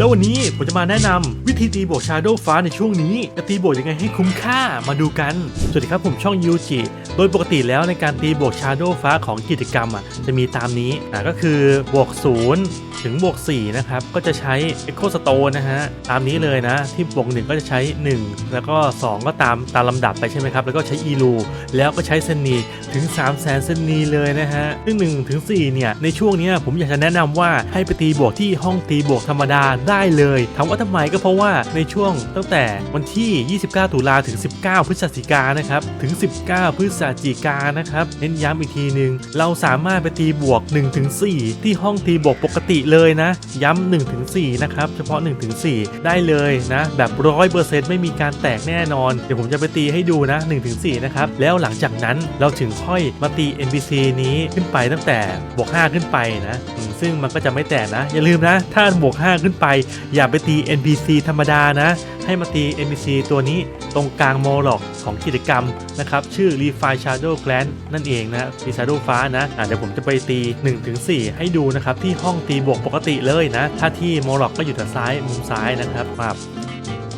แล้ววันนี้ผมจะมาแนะนำวิธีตีบวกชาโดว์ฟ้าในช่วงนี้จะตีบวกยังไงให้คุ้มค่ามาดูกัน สวัสดีครับผมช่องยูจิโดยปกติแล้วในการตีบวกชาโดว์ฟ้าของกิจกรรมอะจะมีตามนี้อะก็คือบวก0 ถึงบวก4นะครับ ก็จะใช้ Echo Stone นะฮะ ตามนี้เลยนะ ที่บวก1ก็จะใช้ 1 แล้วก็ 2 ก็ตามตามลำดับไปใช่ไหมครับ แล้วก็ใช้อีลูแล้วก็ใช้เซนีถึง 3 0 0แสนเซนีเลยนะฮะ ซึ่ง1ถึง4เนี่ย ในช่วงเนี้ยผมอยากจะแนะนำว่าให้ไปตีบวกที่ห้องตีบวกธรรมดาได้เลยถามว่าทำไมก็เพราะว่าในช่วงตั้งแต่วันที่ 29 ตุลาถึง 19 พฤศจิกานะครับ ถึง 19 พฤศจิกานนะครับ เน้นย้ำอีกทีหนึ่งเราสามารถไปตีบวก1ถึง4ที่ห้องตีบวกปกติเลยนะ ย้ำ1ถึง4นะครับ เฉพาะ1ถึง4ได้เลยนะ แบบร้อยเปอร์เซ็นต์ไม่มีการแตกแน่นอน เดี๋ยวผมจะไปตีให้ดูนะ1ถึง4นะครับ แล้วหลังจากนั้นเราถึงค่อยมาตี NPC นี้ขึ้นไปตั้งแต่บวก 5 ขึ้นไปนะ ซึ่งมันก็จะไม่แตกนะ อย่าลืมนะ ถ้าบวก 5 ขึ้นไป อย่าไปตี NPC ธรรมดานะ ให้มาตี NPC ตัวนี้ตรงกลางโมล็อกของกิจกรรมนะครับชื่อ Refine Shadow Clan นั่นเองนะมี Shadow ฟ้านะะเดี๋ยวผมจะไปตี 1-4 ให้ดูนะครับที่ห้องตีบวกปกติเลยนะ ถ้าที่โมล็อกก็อยู่ทางซ้ายมุมซ้ายนะครับมา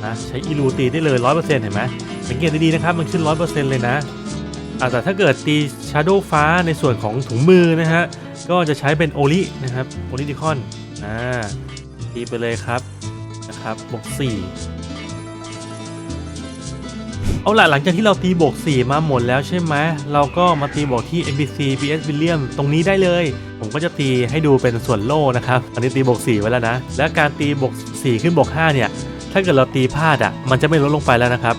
นะใช้อีลูตีได้เลย 100%เห็นไหมสังเกตดีๆนะครับมันขึ้น 100%เลยนะอะแต่ถ้าเกิดตี Shadow ฟ้าในส่วนของถุงมือนะฮะ ก็จะใช้เป็นโอลินะครับโอลิดิคอนอ่าตีไปเลยครับนะครับบวก4 เอาล่ะหลังจากที่เราตีบวก4มาหมดแล้วใช่ไหมเราก็มาตีบวกที่ NPC BS William ตรงนี้ได้เลย ผมก็จะตีให้ดูเป็นส่วนโล่นะครับอันนี้ตีบวก4ไว้แล้วนะ และการตีบวก4ขึ้นบวก5เนี่ย ถ้าเกิดเราตีพลาดอะมันจะไม่ลดลงไปแล้วนะครับ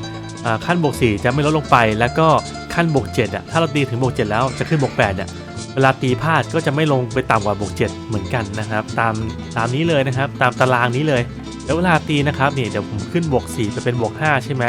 ขั้นบวก4จะไม่ลดลงไป แล้วก็ขั้นบวก7อะถ้าเราตีถึงบวก7แล้วจะขึ้นบวก8อะเวลาตีพลาดก็จะไม่ลงไปต่ำกว่าบวก7เหมือนกันนะครับตามตามนี้เลยนะครับ ตามตารางนี้เลยแล้วเวลาตีนะครับนี่เดี๋ยวผมขึ้นบวก4จะเป็นบวก5ใช่ไหม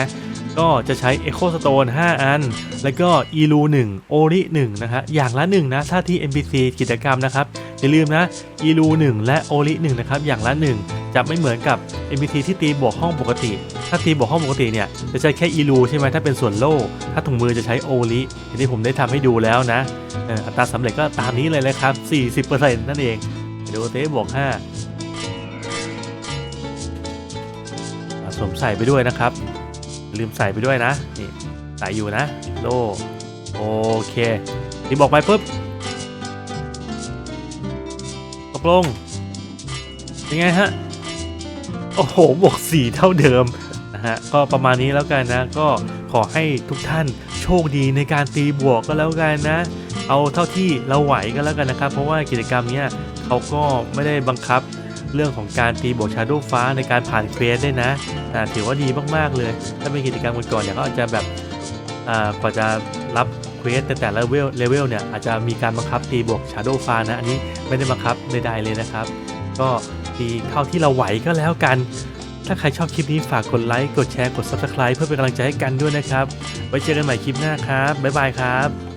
ก็จะใช้ Echo Stone 5 อัน แล้วก็ e l u 1 o r i 1นะฮะอย่างละ 1 นะ ถ้าที่ NPC กิจกรรมนะครับ อย่าลืมนะ e l u 1 และ o r i 1นะครับ อย่างละ 1 จะไม่เหมือนกับ NPC ที่ตีบวกห้องปกติ ถ้าตีบวกห้องปกติเนี่ยจะใช้แค่ e l u ใช่ไหมถ้าเป็นส่วนโล่ ถ้าถุงมือจะใช้ o r i อย่างที่ผมได้ทำให้ดูแล้วนะอัตราสำเร็จก็ตามนี้เลยนะครับ 40%นั่นเองเดี๋ยวเตบวก5สวมใส่ไปด้วยนะครับ ลืมใส่ไปด้วยนะ นี่ใส่อยู่นะโลโอเคที่บอกไปปุ๊บตกลงยังไงฮะ โอ้โหบวก4เท่าเดิมนะฮะ ก็ประมาณนี้แล้วกันนะ ก็ขอให้ทุกท่านโชคดีในการตีบวกก็แล้วกันนะ เอาเท่าที่เราไหวก็แล้วกันนะครับ เพราะว่ากิจกรรมเนี้ยเขาก็ไม่ได้บังคับ เรื่องของการตีบวกชาโดว์ฟ้าในการผ่านเควสได้นะถือว่าดีมากๆเลย ถ้าเป็นกิจกรรมก่อนๆเนี่ยเขาอาจจะแบบอ่ากว่าจะรับเควสแต่แต่ละเลเวลเลเวลเนี่ยอาจจะมีการบังคับตีบวกชาโดว์ฟ้านะ อันนี้ไม่ได้บังคับใดๆเลยนะครับ ก็ตีเท่าที่เราไหวก็แล้วกัน ถ้าใครชอบคลิปนี้ฝากกดไลค์ กดแชร์ กด Subscribe เพื่อเป็นกำลังใจให้กันด้วยนะครับ ไว้เจอกันใหม่คลิปหน้าครับ บ๊ายบายครับ